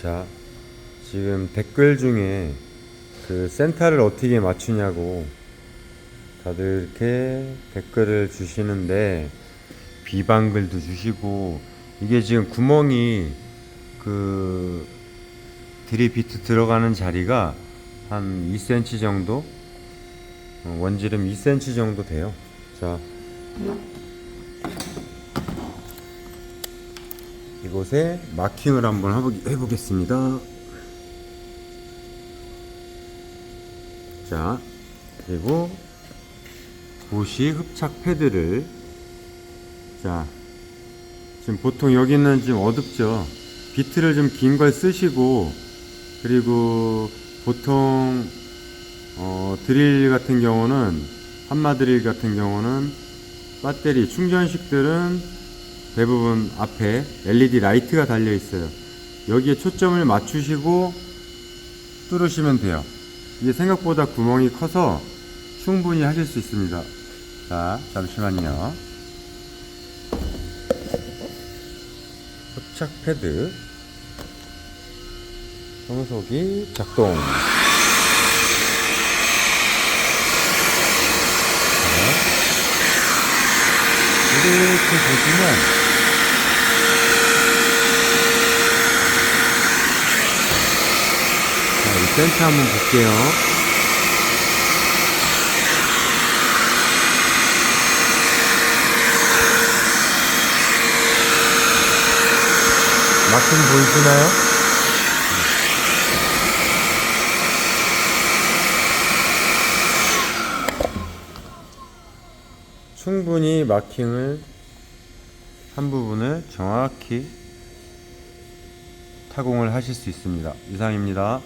자, 지금 댓글 중에 그 센터를 어떻게 맞추냐고 다들 이렇게 댓글을 주시는데 비방글도 주시고 이게 지금 구멍이 그 드립비트 들어가는 자리가 한 2cm 정도 어, 원지름 2cm 정도 돼요. 자, 이곳에 마킹을 한번 해보- 해보겠습니다. 자, 그리고 부시 흡착 패드를 자, 지금 보통 여기는 지금 어둡죠. 비트를 좀 긴 걸 쓰시고 그리고 보통 어, 드릴 같은 경우는 한마 드릴 같은 경우는 배터리 충전식들은 대부분 앞에 LED 라이트가 달려 있어요. 여기에 초점을 맞추시고 뚫으시면 돼요. 이게 생각보다 구멍이 커서 충분히 하실 수 있습니다. 자, 잠시만요. 흡착 패드 청소기 작동. 자, 이렇게 보시면 자, 이 센터 한번 볼게요. 마킹 보이시나요? 충분히 마킹을 한 부분을 정확히 타공을 하실 수 있습니다. 이상입니다.